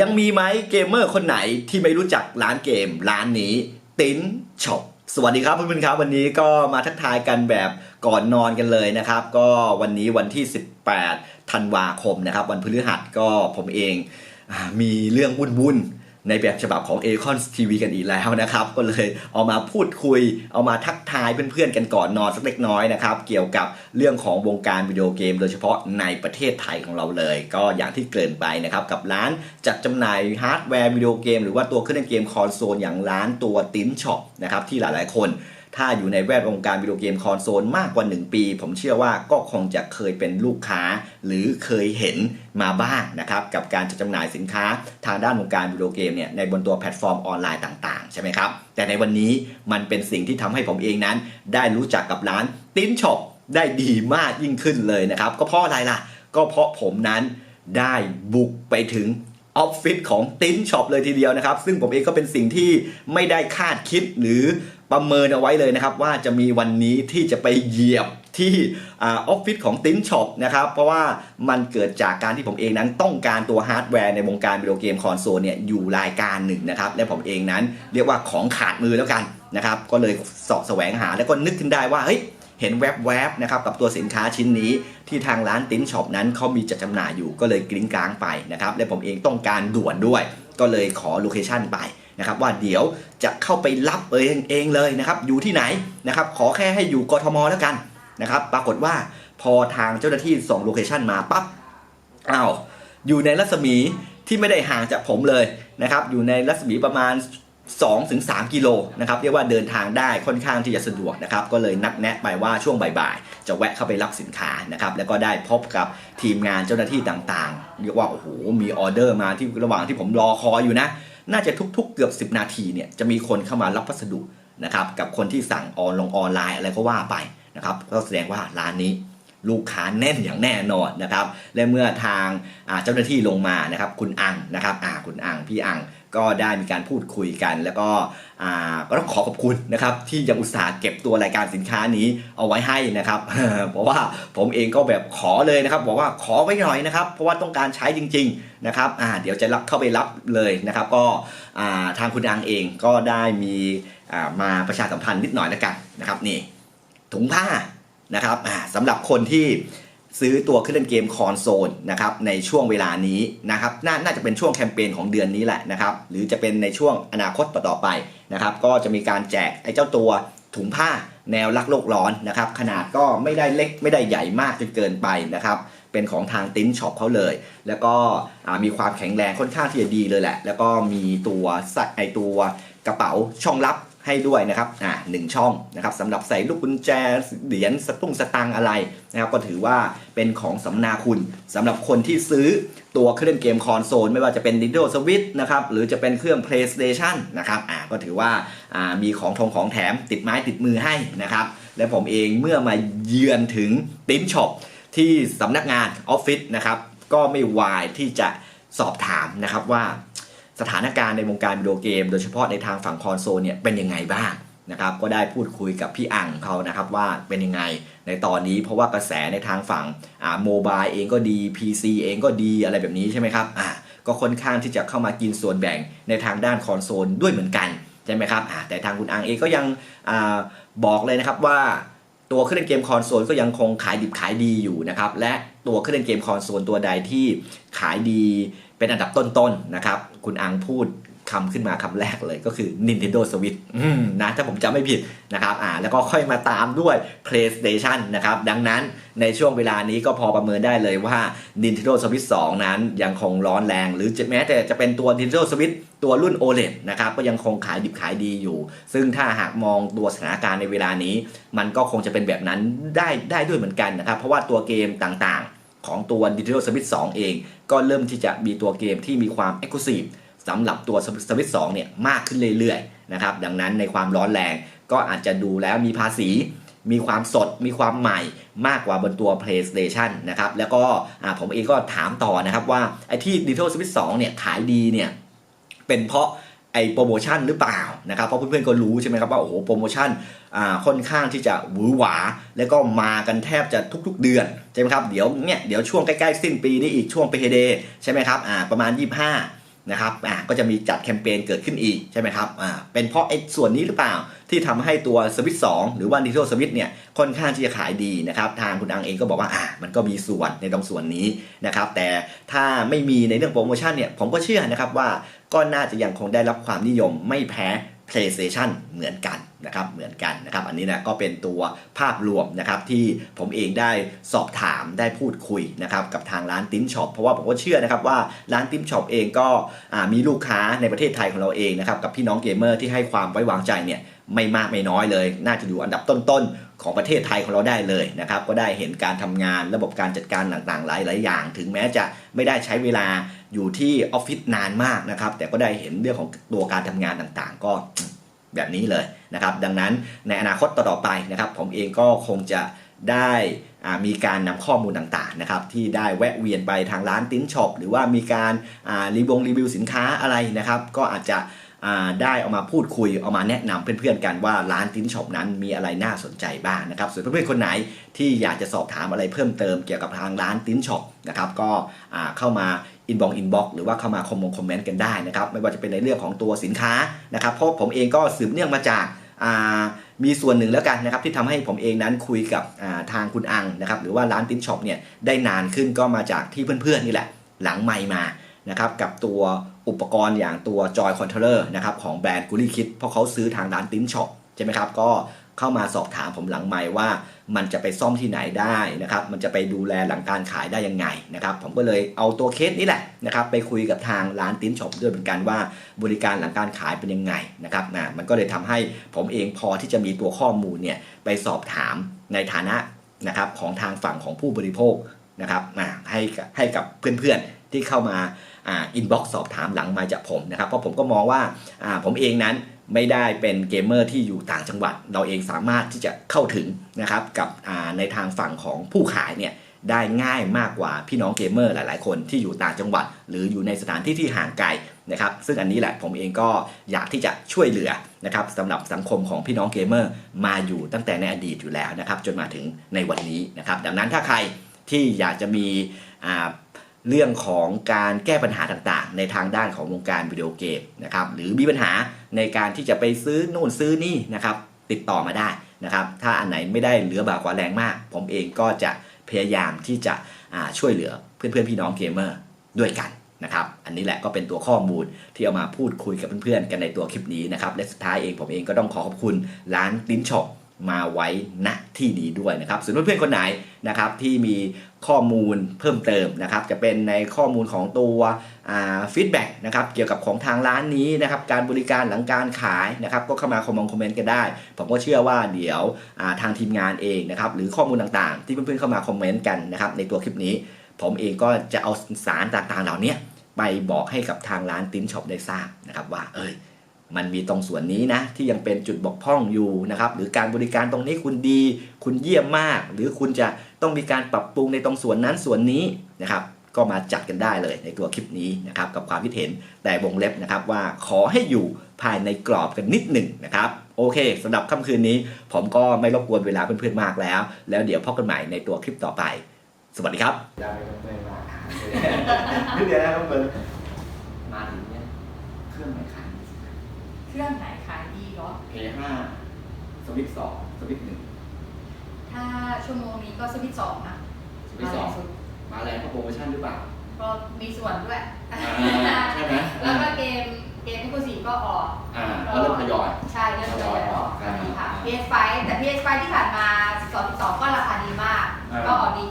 ยังมีไหมเกมเมอร์คนไหนที่ไม่รู้จักร้านเกมร้านนี้ติ้นช็อปสวัสดีครับเพื่อนๆครับวันนี้ก็มาทักทายกันแบบก่อนนอนกันเลยนะครับ ก็วันนี้วันที่ 18ธันวาคมนะครับ วันพฤหัสก็ผมเองอมีเรื่องวุ่นๆ ในแบบฉบับของ a c o n TV กันอีกแล้วนะครับ ก็เลยเอามาพูดคุย เอามาทักทายเพื่อนๆกันก่อนนอนสักเล็กน้อยนะครับ เกี่ยวกับเรื่องของวงการวิดีโอเกม โดยเฉพาะในประเทศไทยของเราเลย ก็อย่างที่เกริ่นไปนะครับกับร้านจัดจำหน่ายฮาร์ดแวร์วิดีโอเกม หรือว่าตัวเครื่องเล่นเกมคอนโซลอย่างร้านตัวติ้นช็อปนะครับที่หลายๆคน ถ้าอยู่ในแวดวงการวิดีโอเกมคอนโซลมากกว่า 1 ปี ผมเชื่อว่าก็คงจะเคยเป็นลูกค้า หรือเคยเห็นมาบ้างนะครับกับการจัดจำหน่ายสินค้าทางด้านวงการวิดีโอเกมเนี่ยในบนตัวแพลตฟอร์มออนไลน์ต่างๆ ใช่ไหมครับ แต่ในวันนี้มันเป็นสิ่งที่ทำให้ผมเองนั้น ได้รู้จักกับร้านติ้นช็อปได้ดีมากยิ่งขึ้นเลยนะครับ ก็เพราะอะไรล่ะ ก็เพราะผมนั้นได้บุกไปถึง ออฟฟิศของติ้นช็อปเลยทีเดียวนะครับ ซึ่งผมเองก็เป็นสิ่งที่ไม่ได้คาดคิดหรือประเมินเอาไว้เลยนะครับ ว่าจะมีวันนี้ที่จะไปเหยียบที่ออฟฟิศของติ้นช็อปนะครับ เพราะว่ามันเกิดจากการที่ผมเองนั้นต้องการตัวฮาร์ดแวร์ในวงการวิดีโอเกมคอนโซลเนี่ยอยู่รายการหนึ่งนะครับ และผมเองนั้นเรียกว่าของขาดมือแล้วกันนะครับ ก็เลยเสาะแสวงหาแล้วก็นึกขึ้นได้ว่าเฮ้ย เห็นแวบๆนะครับกับตัวสินค้าชิ้นนี้ที่ทางร้านติ้นช็อปนั้นเขามีจัดจำหน่ายอยู่ก็เลยกลิ้งกลางไปนะครับและผมเองต้องการด่วนด้วย ก็เลยขอโลเคชันไปนะครับว่าเดี๋ยวจะเข้าไปรับเองเองเลยนะครับอยู่ที่ไหนนะครับขอแค่ให้อยู่กทมแล้วกันนะครับปรากฏว่าพอทางเจ้าหน้าที่ส่งโลเคชันมาปั๊บอ้าวอยู่ในรัศมีที่ไม่ได้ห่างจากผมเลยนะครับอยู่ในรัศมีประมาณ 2ถึง3กิโลนะครับเรียกว่าเดินทางได้ค่อนข้างที่จะสะดวกนะครับก็เลยนัดแนะไปว่าช่วงบ่ายๆ จะแวะเข้าไปรับสินค้านะครับแล้วก็ได้พบกับทีมงานเจ้าหน้าที่ต่างๆ เรียกว่าโอ้โหมีออเดอร์มาที่ระหว่างที่ผมรอคอยอยู่นะ น่าจะทุกๆเกือบ 10 นาทีเนี่ยจะมีคนเข้ามารับพัสดุนะครับกับคนที่สั่งออนลงออนไลน์อะไรก็ว่าไปนะครับก็แสดงว่าร้านนี้ลูกค้าแน่นอย่างแน่นอนนะครับและเมื่อทางเจ้าหน้าที่ลงมานะครับคุณอังนะครับอ่าคุณอังพี่อัง ก็ได้มีการพูดคุยกัน แล้วก็อ่าก็ต้องขอขอบคุณนะครับที่ยังอุตส่าห์เก็บตัวรายการสินค้านี้เอาไว้ให้นะครับ เพราะว่าผมเองก็แบบขอเลยนะครับ บอกว่าขอไว้หน่อยนะครับ เพราะว่าต้องการใช้จริง ๆนะครับอ่าเดี๋ยวจะรับเข้าไปรับเลยนะครับ ก็อ่าทางคุณอังเองก็ได้มีอ่ามาประชาสัมพันธ์นิดหน่อยแล้วกันนะครับนี่ถุงผ้านะครับอ่าสำหรับคนที่ ซื้อตัวเครื่องเล่นเกมคอนโซลนะครับในช่วงเวลานี้นะครับนน่าจะเป็นช่วงแคมเปญของเดือนนี้แหละนะครับหรือจะเป็นในช่วงอนาคตต่อๆไปนะครับก็จะมีการแจกไอ้เจ้าตัวถุงผ้าแนวรักโลกร้อนนะครับขนาดก็ไม่ได้เล็กไม่ได้ใหญ่มากจนเกินไปนะครับเป็นของทางติ้นช็อปเขาเลย แล้วก็มีความแข็งแรงค่อนข้างที่จะดีเลยแหละ แล้วก็มีตัวไอตัวกระเป๋าช่องลับ ให้ด้วยนะครับอ่าหนึ่งช่องนะครับสำหรับใส่ลูกกุญแจเหรียญสตุ้งสตังอะไรนะครับก็ถือว่าเป็นของสำนาคุณสำหรับคนที่ซื้อตัวเครื่องเกมคอนโซลไม่ว่าจะเป็น Nintendo Switch นะครับหรือจะเป็นเครื่อง PlayStation นะครับอ่าก็ถือว่าอ่ามีของทองของแถมติดไม้ติดมือให้นะครับและผมเองเมื่อมาเยือนถึงติ้นช็อปที่สำนักงานออฟฟิศนะครับก็ไม่วายที่จะสอบถามนะครับว่า สถานการณ์ในวงการวิดีโอเกม โดยเฉพาะในทางฝั่งคอนโซลเนี่ยเป็นยังไงบ้างนะครับก็ได้พูดคุยกับพี่อังเขานะครับว่าเป็นยังไงในตอนนี้เพราะว่ากระแสในทางฝั่งอ่าโมบายเองก็ดี PC เองก็ดีอะไรแบบนี้ใช่ไหมครับอ่าก็ค่อนข้างที่จะเข้ามากินส่วนแบ่งในทางด้านคอนโซลด้วยเหมือนกันใช่ไหมครับอ่าแต่ทางคุณอังเองก็ยังอาบอกเลยนะครับว่าตัวเครื่องเล่นเกมคอนโซลก็ยังคงขายดิบขายดีอยู่นะครับและตัวเครื่องเล่นเกมคอนโซลตัวใดที่ขายดี เป็นอันดับต้นๆนะครับ คุณอังพูดคำขึ้นมาคำแรกเลยก็คือ Nintendo Switch อืมนะถ้าผมจำไม่ผิดนะครับอ่าแล้วก็ค่อยมาตามด้วย PlayStation นะครับ ดังนั้นในช่วงเวลานี้ก็พอประเมินได้เลยว่า Nintendo Switch 2 นั้นยังคงร้อนแรง หรือจะแม้แต่จะเป็นตัว Nintendo Switch ตัวรุ่น OLED นะครับก็ยังคงขายดิบขายดีอยู่ ซึ่งถ้าหากมองตัวสถานการณ์ในเวลานี้ มันก็คงจะเป็นแบบนั้นได้ได้ด้วยเหมือนกันนะครับ เพราะว่าตัวเกมต่างๆ ของตัว Nintendo Switch 2 เอง ก็เริ่มที่จะมีตัวเกมที่มีความ Exclusive สำหรับตัว Switch 2 เนี่ยมากขึ้นเรื่อยๆนะครับดังนั้นในความร้อนแรงก็อาจจะดูแล้วมีภาษีมีความสดมีความใหม่มากกว่าบนตัว PlayStation นะครับ แล้วก็ผมเองก็ถามต่อนะครับว่าไอ้ที่ Nintendo Switch 2 เนี่ยขายดีเนี่ยเป็นเพราะ ไอ้โปรโมชั่นหรือเปล่านะครับเพราะเพื่อนๆก็รู้ใช่ไหมครับว่าโอ้โหโปรโมชั่นอ่าค่อนข้างที่จะหวือหวา แล้วก็มากันแทบจะทุกๆเดือนใช่ไหมครับเดี๋ยวเนี่ยเดี๋ยวช่วงใกล้ๆสิ้นปีนี่อีกช่วงเปเดใช่ไหมครับอ่าประมาณ 25 นะครับอ่าก็จะมีจัดแคมเปญเกิดขึ้นอีกใช่ไหมครับอ่าเป็นเพราะไอ้ส่วนนี้หรือเปล่าที่ทำให้ตัวสวิตสองหรือว่าดิจิทัลสวิตเนี่ยค่อนข้างที่จะขายดีนะครับทางคุณอังเองก็บอกว่าอ่ามันก็มีส่วนในตรงส่วนนี้นะครับแต่ถ้าไม่มีในเรื่องโปรโมชั่นเนี่ยผมก็เชื่อนะครับว่าก็น่าจะยังคงได้รับความนิยมไม่แพ้ PlayStation เหมือนกันนะครับเหมือนกันนะครับ อันนี้นะก็เป็นตัวภาพรวมนะครับที่ผมเองได้สอบถามได้พูดคุยนะครับกับทางร้านติ้นช็อปเพราะว่าผมก็เชื่อนะครับว่าร้านติ้นช็อปเองก็มีลูกค้าในประเทศไทยของเราเองนะครับกับพี่น้องเกมเมอร์ที่ให้ความไว้วางใจเนี่ยไม่มากไม่น้อยเลย น่าจะอยู่อันดับต้นๆ ของประเทศไทยของเราได้เลยนะครับ ก็ได้เห็นการทำงานระบบการจัดการต่างๆ หลายๆอย่าง ถึงแม้จะไม่ได้ใช้เวลาอยู่ที่ออฟฟิศนานมากนะครับ แต่ก็ได้เห็นเรื่องของตัวการทำงานต่างๆ ก็ แบบนี้เลยนะครับ ดังนั้นในอนาคตต่อๆไปนะครับ ผมเองก็คงจะได้มีการนำข้อมูลต่างๆนะครับที่ได้แวะเวียนไปทางร้านติ้นช็อปหรือว่ามีการรีวงรีวิวสินค้าอะไรนะครับ ก็อาจจะได้เอามาพูดคุยเอามาแนะนำเพื่อนๆกันว่าร้านติ้นช็อปนั้นมีอะไรน่าสนใจบ้างนะครับส่วนเพื่อนๆคนไหนที่อยากจะสอบถามอะไรเพิ่มเติมเกี่ยวกับทางร้านติ้นช็อปนะครับก็เข้ามา อินบ็อกอินบ็อกหรือว่าเข้ามาคอมมงคอมเมนต์กันได้นะครับไม่ว่าจะเป็นในเรื่องของตัวสินค้านะครับเพราะผมเองก็สืบเนื่องมาจากมีส่วนหนึ่งแล้วกันนะครับที่ทำให้ผมเองนั้นคุยกับาทางคุณอังนะครับหรือว่าร้านติ้นช็อปเนี่ยได้นานขึ้นก็มาจากที่เพื่อนๆนี่แหละหลังไมมานะครับกับตัวอุปกรณ์อย่างตัว Joy Controller นะครับของแบรนด์ g u l i Kit เพราะเขาซื้อทางร้านติ้นช็อปใช่ไหมครับก็ เข้ามาสอบถามผมหลังไมค์ว่า มันจะไปซ่อมที่ไหนได้นะครับมันจะไปดูแลหลังการขายได้ยังไงนะครับผมก็เลยเอาตัวเคสนี้แหละนะครับไปคุยกับทางร้านติ้นช็อปด้วยเหมือนกันว่า บริการหลังการขายเป็นยังไงนะครับนะมันก็เลยทำให้ผมเองพอที่จะมีตัวข้อมูลเนี่ยไปสอบถามในฐานะนะครับของทางฝั่งของผู้บริโภคนะครับนะให้ให้กับเพื่อนๆที่เข้ามาอ่าอินบ็อกซ์สอบถามหลังมาจากผมนะครับเพราะผมก็มองว่าอ่าผมเองนั้น ไม่ได้เป็นเกมเมอร์ที่อยู่ต่างจังหวัด เราเองสามารถที่จะเข้าถึงนะครับกับในทางฝั่งของผู้ขายเนี่ยได้ง่ายมากกว่าพี่น้องเกมเมอร์หลาย ๆ คนที่อยู่ต่างจังหวัด หรืออยู่ในสถานที่ที่ห่างไกลนะครับซึ่งอันนี้แหละผมเองก็อยากที่จะช่วยเหลือนะครับสำหรับสังคมของพี่น้องเกมเมอร์มาอยู่ตั้งแต่ในอดีตอยู่แล้วนะครับจนมาถึงในวันนี้นะครับดังนั้นถ้าใครที่อยากจะมีอ่า เรื่องของการแก้ปัญหาต่างๆ ในทางด้านของวงการวิดีโอเกมนะครับหรือมีปัญหาในการที่จะไปซื้อนู่นซื้อนี่นะครับติดต่อมาได้นะครับถ้าอันไหนไม่ได้เหลือบากกว่าแรงมาก ผมเองก็จะพยายามที่จะช่วยเหลือเพื่อนๆพี่น้องเกมเมอร์ด้วยกันนะครับอันนี้แหละก็เป็นตัวข้อมูลที่เอามาพูดคุยกับเพื่อนๆกันในตัวคลิปนี้นะครับและสุดท้ายเองผมเองก็ต้องขอขอบคุณร้านลิ้นช็อป มาไว้ณที่นี้ด้วยนะครับส่วนเพื่อนๆคนไหนนะครับที่มีข้อมูลเพิ่มเติมนะครับจะเป็นในข้อมูลของตัวฟีดแบ็กนะครับเกี่ยวกับของทางร้านนี้นะครับการบริการหลังการขายนะครับก็เข้ามาคอมเมนต์กันได้ ผมก็เชื่อว่าเดี๋ยวทางทีมงานเองนะครับหรือข้อมูลต่างๆ ที่เพื่อนๆเข้ามาคอมเมนต์กันนะครับในตัวคลิปนี้ ผมเองก็จะเอาสารต่างๆเหล่านี้ไปบอกให้กับทางร้านติ้นช็อปได้ทราบนะครับว่าเอ้ย มันมีตรงส่วนนี้นะที่ยังเป็นจุดบกพร่องอยู่นะครับหรือการบริการตรงนี้คุณดี คุณเยี่ยมมาก หรือคุณจะต้องมีการปรับปรุงในตรงส่วนนั้นส่วนนี้นะครับก็มาจัดกันได้เลยในตัวคลิปนี้นะครับกับความคิดเห็นแต่วงเล็บนะครับว่าขอให้อยู่ภายในกรอบกันนิดหนึ่งนะครับโอเคสำหรับค่ำคืนนี้ ผมก็ไม่รบกวนเวลาเพื่อนๆมากแล้ว แล้วเดี๋ยวพบกันใหม่ในตัวคลิปต่อไป สวัสดีครับได้ไม่ต้องไม่มาเดี๋ยวนะครับเพื่อนมาถึงเนี่ยเครื่องไหนขาย เครื่องไหนขายดีเหรอ เพสวิตสองสวิตหนึ่งถ้าชั่วโมงนี้ก็สวิตช์สองนะสวิตสองมาแรงเพราะโปรโมชั่นหรือเปล่า ก็มีส่วนด้วยใช่ไหมแล้วก็เกมเกมที่คุณสีก็ออกอ่าก็เริ่มทยอยใช่เริ่มทยอยออกดีค่ะ PS5 แต่ PS5 ที่ผ่านมา12 12ก็ราคาดีมาก ก็ออกดี